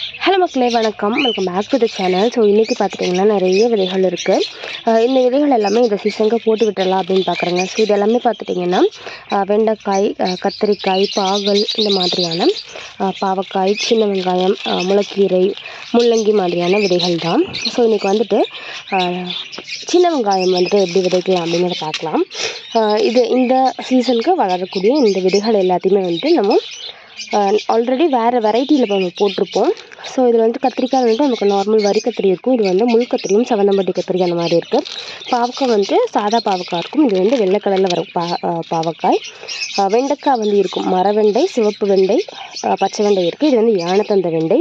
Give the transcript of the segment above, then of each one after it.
Hello மக்களே வணக்கம். Welcome back to the channel so இன்றைக்கி பார்த்துட்டிங்கன்னா நிறைய விதைகள் இருக்குது இந்த விதைகள் எல்லாமே இந்த சீசனுக்கு போட்டு விட்டுறலாம் அப்படின்னு பார்க்குறேங்க. ஸோ இது எல்லாமே பார்த்துட்டிங்கன்னா வெண்டைக்காய் கத்திரிக்காய் பாகல் இந்த மாதிரியான பாவக்காய் சின்ன வெங்காயம் முளைக்கீரை முள்ளங்கி மாதிரியான விதைகள் தான். ஸோ இன்றைக்கி வந்துட்டு சின்ன வெங்காயம் வந்துட்டு எப்படி விதைக்கலாம் அப்படிங்கிறத பார்க்கலாம். இது இந்த சீசனுக்கு வளரக்கூடிய இந்த விதைகள் எல்லாத்தையுமே வந்துட்டு நம்ம ஆல்ரெடி வேறு வெரைட்டியில் இப்போ நம்ம போட்டிருப்போம். ஸோ இதில் வந்து கத்திரிக்காய் வந்துட்டு நமக்கு நார்மல் வரி கத்திரி இருக்கும். இது வந்து முள் கத்திரியும் செவந்தம்பட்டி கத்திரி அந்த மாதிரி இருக்குது பாவக்காய் வந்துட்டு சாதா பாவக்காய் இருக்கும். இது வந்து வெள்ளை கலரில் வர பா பாவக்காய். வெண்டைக்காய் வந்து இருக்கும். மர வெண்டை சிவப்பு வெண்டை பச்சை வெண்டை இருக்குது இது வந்து யானத்தந்த வெண்டை.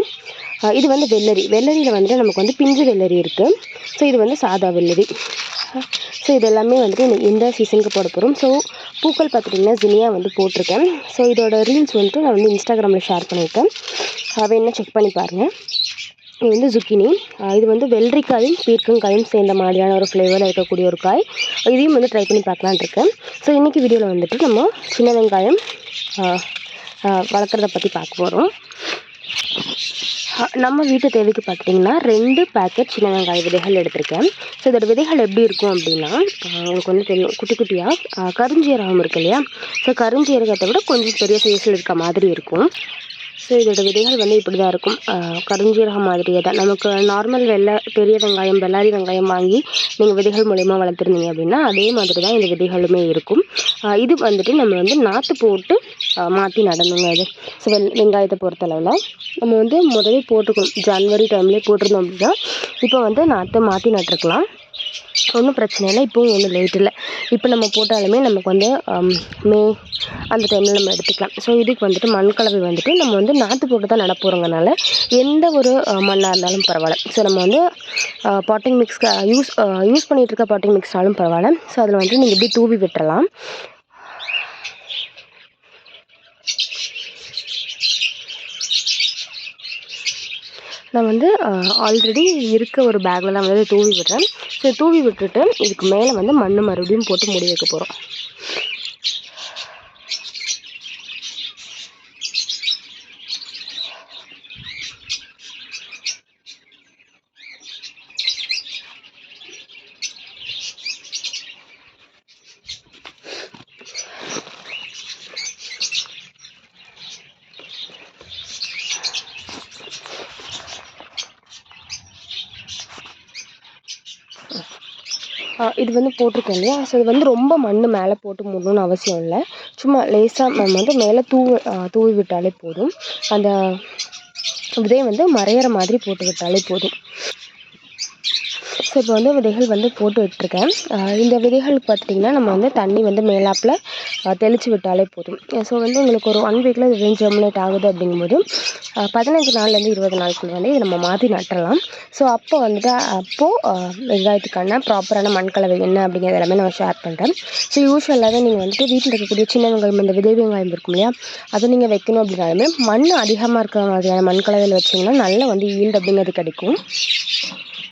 இது வந்து வெள்ளரி. வெள்ளரியில் வந்துட்டு நமக்கு வந்து பிஞ்சு வெள்ளரி இருக்குது ஸோ இது வந்து சாதா வெள்ளரி. ஸோ இது எல்லாமே வந்துட்டு இந்த- இந்த சீசனுக்கு போட போகிறோம் ஸோ பூக்கள் பார்த்துட்டிங்கன்னா ஜினியாக வந்து போட்டிருக்கேன். ஸோ இதோட ரீல்ஸ் வந்துட்டு நான் வந்து இன்ஸ்டாகிராமில் ஷேர் பண்ணியிருக்கேன். அவை என்ன செக் பண்ணி பாருங்கள் இது வந்து ஜுக்கினி இது வந்து வெள்ளரிக்காயும் பீர்க்கங்காயும் சேர்ந்த மாதிரியான ஒரு ஃப்ளேவரில் இருக்கக்கூடிய ஒரு காய். இதையும் வந்து ட்ரை பண்ணி பார்க்கலான்னு இருக்கேன். ஸோ இன்றைக்கி வீடியோவில் வந்துட்டு நம்ம சின்ன வெங்காயம் வளர்க்குறத பற்றி பார்க்க போகிறோம் நம்ம வீட்டு தேவைக்கு பார்த்துட்டிங்கன்னா ரெண்டு பேக்கெட் சின்ன வெங்காய விதைகள் எடுத்திருக்கேன். ஸோ இதோட விதைகள் எப்படி இருக்கும் அப்படின்னா உங்களுக்கு வந்து தெரியும் குட்டி குட்டியாக கருஞ்சீரகம் இருக்கு இல்லையா? ஸோ கருஞ்சீரகத்தை விட கொஞ்சம் பெரிய சைஸில் இருக்க மாதிரி இருக்கும். ஸோ இதோட விதைகள் வந்து இப்படி தான் இருக்கும் கருஞ்சீரகம் மாதிரியே தான் நமக்கு நார்மல் வெள்ளை பெரிய வெங்காயம் வெள்ளாரி வெங்காயம் வாங்கி நீங்கள் விதைகள் மூலயமா வளர்த்துருந்தீங்க அப்படின்னா அதே மாதிரி தான் இந்த விதைகளுமே இருக்கும். இது வந்துட்டு நம்ம வந்து நாற்று போட்டு மாற்றி நடணுங்க அது ஸோ வெ வெங்காயத்தை பொறுத்தளவில் நம்ம வந்து முதலே போட்டுக்கணும். ஜனவரி டைம்லேயே போட்டிருந்தோம் அப்படின்னா இப்போ வந்து நாற்று மாற்றி நட்டுருக்கலாம். ஒன்றும் பிரச்சனை இல்லை இப்போவும் ஒன்றும் லேட் இல்லை. இப்போ நம்ம போட்டாலுமே நமக்கு வந்து மே அந்த டைமில் நம்ம எடுத்துக்கலாம். ஸோ இதுக்கு வந்துட்டு மண் கலவை வந்துட்டு நம்ம வந்து நாற்று போட்டு தான் நட போகிறோங்கனால எந்த ஒரு மண்ணாக இருந்தாலும் பரவாயில்ல. ஸோ நம்ம வந்து பாட்டிங் மிக்ஸ் யூஸ் யூஸ் பண்ணிகிட்டு இருக்க பாட்டிங் மிக்ஸ்னாலும் பரவாயில்ல. ஸோ அதில் வந்துட்டு நீங்கள் இப்படி தூவி விட்டுறலாம். நான் வந்து ஆல்ரெடி இருக்க ஒரு பேக்கில் தான் வந்து தூவி விடுறேன். தூவி விட்டுட்டு இதுக்கு மேலே வந்து மண் மறுபடியும் போட்டு மூடி வைக்க போகிறோம் இது வந்து போட்டிருக்கோம் இல்லையா? ஸோ இது வந்து ரொம்ப மண் மேலே போட்டு மூடணும்னு அவசியம் இல்லை. சும்மா லேசாக நம்ம வந்து மேலே தூவி தூவி விட்டாலே போதும். அந்த விதை வந்து மறையிற மாதிரி போட்டு விட்டாலே போதும். ஸோ இப்போ வந்து விதைகள் வந்து போட்டு விட்டுருக்கேன் இந்த விதைகளுக்கு பார்த்துட்டிங்கன்னா நம்ம வந்து தண்ணி வந்து மேலாப்பில் தெளித்து விட்டாலே போதும். ஸோ வந்து உங்களுக்கு ஒரு ஒன் வீக்கில் இது ஜெர்மினேட் ஆகுது அப்படிங்கும்போது பதினஞ்சு நாள்லேருந்து இருபது நாளுக்குள்ள வந்து இதை நம்ம மாற்றி நட்டுறலாம். ஸோ அப்போ வந்துட்டு அப்போது வெங்காயத்துக்கான ப்ராப்பரான மண்கலவை என்ன அப்படிங்கிறது எல்லாமே நான் ஷேர் பண்ணுறேன் ஸோ யூஸ்வலாகவே நீங்கள் வந்துட்டு வீட்டில் இருக்கக்கூடிய சின்ன வெங்காயம் இந்த விதை வெங்காயம் இருக்கும் இல்லையா? அதை நீங்கள் வைக்கணும் அப்படின்னாலுமே மண் அதிகமாக இருக்கிற மாதிரியான மண்கலவையில் வச்சிங்கன்னா நல்ல வந்து ஈல்டு அப்படிங்கிறது கிடைக்கும்.